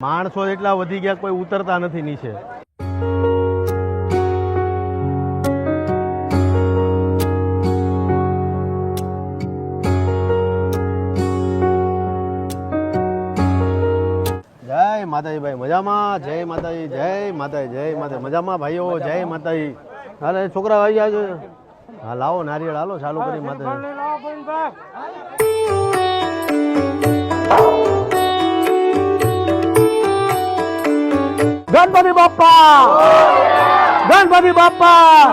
માણસો એટલા વધી ગયા કોઈ ઉતરતા નથી નીચે. જય માતાજી ભાઈ મજામાં? જય માતાજી જય માતાજી જય માતા મજામાં ભાઈઓ? જય માતાજી. હાલે છોકરા આવી જાય હા લાવો નારિયેળ હાલો ચાલુ કરી માતાજી. ગણપતિ બાપ્પા ગણપતિ બાપા!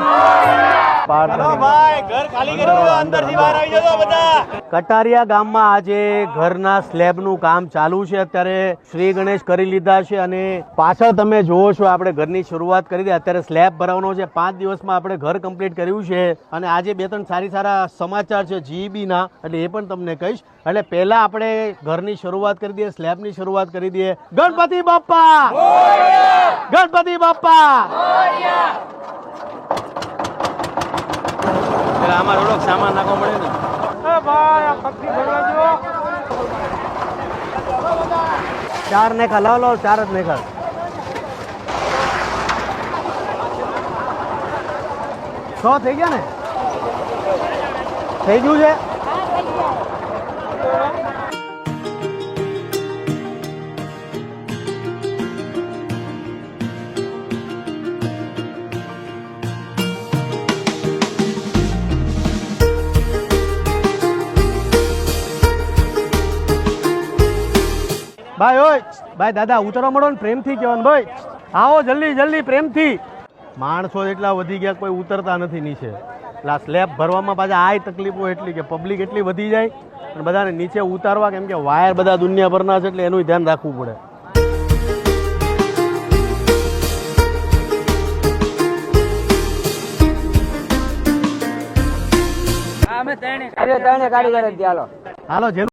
કટારિયા ગામમાં આજે ઘરના સ્લેબનું કામ ચાલુ છે. અત્યારે શ્રી ગણેશ કરી લીધા છે અને પાછળ તમે જોવો છો આપણે ઘરની શરૂઆત કરી દે અત્યારે સ્લેબ ભરાવાનો છે. પાંચ દિવસમાં આપણે ઘર કમ્પ્લીટ કર્યું છે અને આજે બે ત્રણ સારી સારા સમાચાર છે જીઈબીના એટલે એ પણ તમને કહીશ. એટલે પહેલા આપણે ઘરની શરૂઆત કરી દઈએ સ્લેબની શરૂઆત કરી દઈએ. ગણપતિ બાપ્પા ગણપતિ બાપ્પા એટલે આમાં થોડોક સામાન નાખવો પડે ને. ચાર નેખા લાવ લો ચાર જ નેખા. છ થઈ ગયા ને? થઈ ગયું છે? ભાઈ ઓય. ભાઈ દાદા ઉતરવા મળો ને પ્રેમથી કહેવાનું ભાઈ. આવો જલ્દી જલ્દી પ્રેમથી. માણસો એટલા વધી ગયા કોઈ ઉતરતા નથી નીચે. એટલે સ્લેબ ભરવામાં પાછા આય તકલીફો એટલી કે પબ્લિક એટલી વધી જાય અને બધાને નીચે ઉતારવા કેમ કે વાયર બધા દુનિયાભરના છે એટલે એનું ધ્યાન રાખવું પડે. હાલો. હાલો જેમ